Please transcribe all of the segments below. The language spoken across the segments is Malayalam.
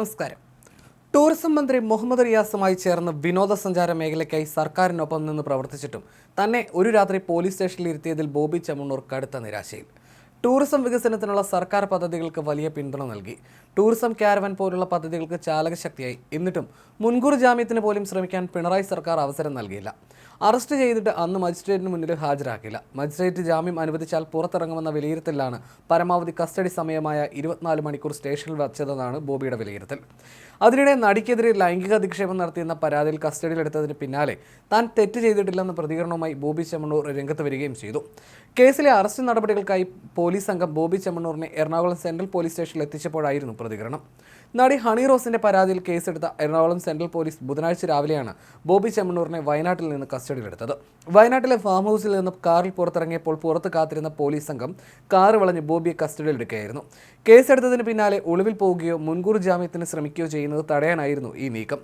നമസ്കാരം. ടൂറിസം മന്ത്രി മുഹമ്മദ് റിയാസുമായി ചേർന്ന് വിനോദസഞ്ചാര മേഖലയ്ക്കായി സർക്കാരിനൊപ്പം നിന്ന് പ്രവർത്തിച്ചിട്ടും തന്നെ ഒരു രാത്രി പോലീസ് സ്റ്റേഷനിൽ ഇരുത്തിയതിൽ ബോബി ചമണ്ണൂർ കടുത്ത നിരാശയിൽ. ടൂറിസം വികസനത്തിനുള്ള സർക്കാർ പദ്ധതികൾക്ക് വലിയ പിന്തുണ നൽകി. ടൂറിസം ക്യാരവൻ പോലുള്ള പദ്ധതികൾക്ക് ചാലകശക്തിയായി. എന്നിട്ടും മുൻകൂർ ജാമ്യത്തിന് പോലും ശ്രമിക്കാൻ പിണറായി സർക്കാർ അവസരം നൽകിയില്ല. അറസ്റ്റ് ചെയ്തിട്ട് അന്ന് മജിസ്ട്രേറ്റിന് മുന്നിൽ ഹാജരാക്കില്ല മജിസ്ട്രേറ്റ് ജാമ്യം അനുവദിച്ചാൽ പുറത്തിറങ്ങുമെന്ന വിലയിരുത്തലിലാണ് പരമാവധി കസ്റ്റഡി സമയമായ ഇരുപത്തിനാല് മണിക്കൂർ സ്റ്റേഷനിൽ വച്ചതെന്നാണ് ബോബിയുടെ വിലയിരുത്തൽ. അതിനിടെ നടിക്കെതിരെ ലൈംഗിക അധിക്ഷേപം നടത്തിയെന്ന പരാതിയിൽ കസ്റ്റഡിയിലെടുത്തതിന് പിന്നാലെ താൻ തെറ്റ് ചെയ്തിട്ടില്ലെന്ന പ്രതികരണവുമായി ബോബി ചെമ്മണ്ണൂർ രംഗത്ത് വരികയും ചെയ്തു. കേസിലെ അറസ്റ്റ് നടപടികൾക്കായി സംഘം ബോബി ചെമ്മണ്ണൂറിനെ എറണാകുളം സെൻട്രൽ പോലീസ് സ്റ്റേഷനിൽ എത്തിച്ചപ്പോഴായിരുന്നു പ്രതികരണം. നടി ഹണി റോസിന്റെ പരാതിയിൽ കേസെടുത്ത എറണാകുളം സെൻട്രൽ പോലീസ് ബുധനാഴ്ച രാവിലെയാണ് ബോബി ചെമ്മണ്ണൂറിനെ വയനാട്ടിൽ നിന്ന് കസ്റ്റഡിയിലെടുത്തത്. വയനാട്ടിലെ ഫാം ഹൗസിൽ നിന്ന് കാറിൽ പുറത്തിറങ്ങിയപ്പോൾ പുറത്ത് കാത്തിരുന്ന പോലീസ് സംഘം കാറ് വളഞ്ഞ് ബോബിയെ കസ്റ്റഡിയിലെടുക്കുകയായിരുന്നു. കേസെടുത്തതിന് പിന്നാലെ ഒളിവിൽ പോവുകയോ മുൻകൂർ ജാമ്യത്തിന് ശ്രമിക്കുകയോ ചെയ്യുന്നത് തടയാനായിരുന്നു ഈ നീക്കം.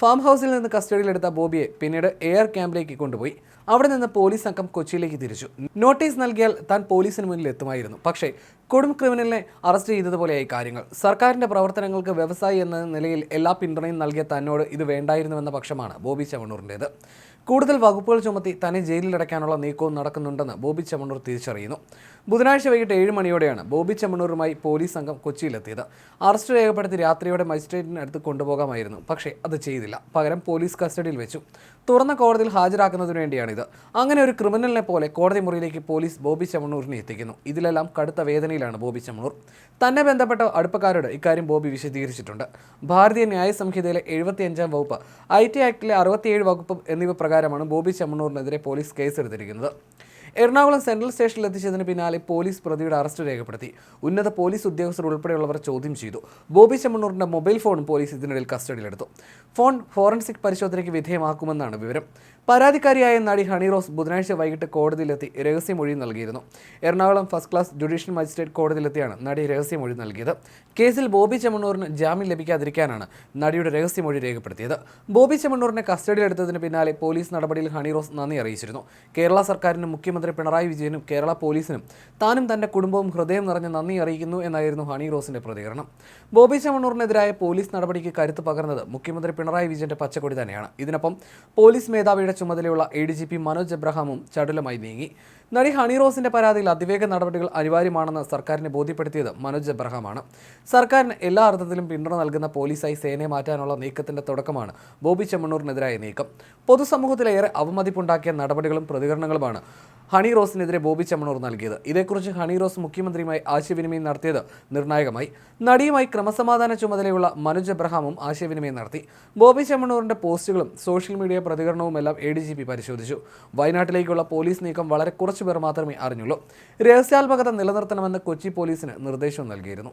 ഫാം ഹൗസിൽ നിന്ന് കസ്റ്റഡിയിലെടുത്ത ബോബിയെ പിന്നീട് എയർ ക്യാമ്പിലേക്ക് കൊണ്ടുപോയി. അവിടെ നിന്ന് പോലീസ് സംഘം കൊച്ചിയിലേക്ക് തിരിച്ചു. നോട്ടീസ് നൽകിയാൽ താൻ പോലീസിന് മുന്നിൽ എത്തുമായിരുന്നു. പക്ഷേ കൊടും ക്രിമിനലിനെ അറസ്റ്റ് ചെയ്തതുപോലെയായി കാര്യങ്ങൾ. സർക്കാരിന്റെ പ്രവർത്തനങ്ങൾക്ക് വ്യവസായി എന്ന നിലയിൽ എല്ലാ പിന്തുണയും നൽകിയ തന്നോട് ഇത് വേണ്ടായിരുന്നുവെന്ന പക്ഷമാണ് ബോബി ചവണൂറിന്റേത് കൂടുതൽ വകുപ്പുകൾ ചുമത്തി തന്നെ ജയിലിലടയ്ക്കാനുള്ള നീക്കവും നടക്കുന്നുണ്ടെന്ന് ബോബി ചമണൂർ തിരിച്ചറിയുന്നു. ബുധനാഴ്ച വൈകിട്ട് ഏഴ് മണിയോടെയാണ് ബോബി ചമണൂറുമായി പോലീസ് സംഘം കൊച്ചിയിലെത്തിയത്. അറസ്റ്റ് രേഖപ്പെടുത്തി രാത്രിയോടെ മജിസ്ട്രേറ്റിന് അടുത്ത് കൊണ്ടുപോകാമായിരുന്നു. പക്ഷേ അത് ചെയ്തില്ല. പകരം പോലീസ് കസ്റ്റഡിയിൽ വെച്ചു. തുറന്ന കോടതിയിൽ ഹാജരാക്കുന്നതിന് വേണ്ടിയാണിത് അങ്ങനെ ഒരു ക്രിമിനലിനെ പോലെ കോടതി മുറിയിലേക്ക് പോലീസ് ബോബി ചമണൂറിനെ എത്തിക്കുന്നു. ഇതിലെല്ലാം കടുത്ത വേദനയിലാണ് ബോബി ചമണൂർ തന്നെ ബന്ധപ്പെട്ട അടുപ്പക്കാരോട് ഇക്കാര്യം ബോബി വിശദീകരിച്ചിട്ടുണ്ട്. ഭാരതീയ ന്യായ സംഹിതയിലെ എഴുപത്തിയഞ്ചാം വകുപ്പ് ഐ ടി ആക്ടിലെ അറുപത്തിയേഴ് വകുപ്പ് എന്നിവ പ്രകാരമാണ് ബോബി ചമണൂറിനെതിരെ പോലീസ് കേസെടുത്തിരിക്കുന്നത്. എറണാകുളം സെൻട്രൽ സ്റ്റേഷനിൽ എത്തിച്ചതിന് പിന്നാലെ പോലീസ് പ്രതിയുടെ അറസ്റ്റ് രേഖപ്പെടുത്തി. ഉന്നത പോലീസ് ഉദ്യോഗസ്ഥർ ഉൾപ്പെടെയുള്ളവർ ചോദ്യം ചെയ്തു. ബോബി ചെമ്മണ്ണൂറിന്റെ മൊബൈൽ ഫോണും പോലീസ് ഇതിനിടയിൽ കസ്റ്റഡിയിലെടുത്തു. ഫോൺ ഫോറൻസിക് പരിശോധനയ്ക്ക് വിധേയമാക്കുമെന്നാണ് വിവരം. പരാതിക്കാരിയായ നടി ഹണി റോസ് ബുധനാഴ്ച വൈകിട്ട് കോടതിയിലെത്തി രഹസ്യമൊഴി നൽകിയിരുന്നു. Ernakulam first class judicial magistrate കോടതിയിലെത്തിയാണ് നടി രഹസ്യമൊഴി നൽകിയത്. കേസിൽ ബോബി ചെമ്മണ്ണൂറിന് ജാമ്യം ലഭിക്കാതിരിക്കാനാണ് നടിയുടെ രഹസ്യമൊഴി രേഖപ്പെടുത്തിയത്. ബോബി ചെമ്മണ്ണൂറിനെ കസ്റ്റഡിയിലെടുത്തതിന് പിന്നാലെ പോലീസ് നടപടിയിൽ ഹണി റോസ് നന്ദി അറിയിച്ചിരുന്നു. കേരള സർക്കാരിനും മുഖ്യമന്ത്രി പിണറായി വിജയനും കേരള പോലീസിനും താനും തന്റെ കുടുംബവും ഹൃദയം നിറഞ്ഞ നന്ദി അറിയിക്കുന്നു എന്നായിരുന്നു ഹണി റോസിന്റെ പ്രതികരണം. ബോബി ചെമ്മണ്ണൂറിനെതിരായ പോലീസ് നടപടിക്ക് കരുത്ത് പകർന്നത് മുഖ്യമന്ത്രി പിണറായി വിജയന്റെ പച്ചക്കൊടി തന്നെയാണ്. ഇതിനൊപ്പം പോലീസ് മേധാവിയുടെ ചുമതലയുള്ള A D G P Manoj എബ്രഹാമും ചടുലമായി നീങ്ങി. നടി ഹണി റോസിന്റെ പരാതിയിൽ അതിവേഗ നടപടികൾ അനിവാര്യമാണെന്ന് സർക്കാരിനെ ബോധ്യപ്പെടുത്തിയത് മനോജ് എബ്രഹാമാണ്. സർക്കാരിന് എല്ലാ അർത്ഥത്തിലും പിന്തുണ നൽകുന്ന പോലീസായി സേനയെ മാറ്റാനുള്ള നീക്കത്തിന്റെ തുടക്കമാണ് ബോബി ചെമ്മണ്ണൂരിനെതിരായ നീക്കം. പൊതുസമൂഹത്തിലേറെ അവമതിപ്പുണ്ടാക്കിയ നടപടികളും പ്രതികരണങ്ങളുമാണ് ഹണി റോസിനെതിരെ ബോബി ചമ്മണൂർ നൽകിയത്. ഇതേക്കുറിച്ച് ഹണി റോസ് മുഖ്യമന്ത്രിയുമായി ആശയവിനിമയം നടത്തിയത് നിർണായകമായി. നടിയുമായി ക്രമസമാധാന ചുമതലയുള്ള മനുജ് എബ്രഹാമും ആശയവിനിമയം നടത്തി. ബോബി ചമ്മണൂറിന്റെ പോസ്റ്റുകളും സോഷ്യൽ മീഡിയ പ്രതികരണവുമെല്ലാം എ ഡി ജി പി പരിശോധിച്ചു. വയനാട്ടിലേക്കുള്ള പോലീസ് നീക്കം വളരെ കുറച്ചു പേർ മാത്രമേ അറിഞ്ഞുള്ളൂ. രഹസ്യാത്മകത നിലനിർത്തണമെന്ന് കൊച്ചി പോലീസിന് നിർദ്ദേശം നൽകിയിരുന്നു.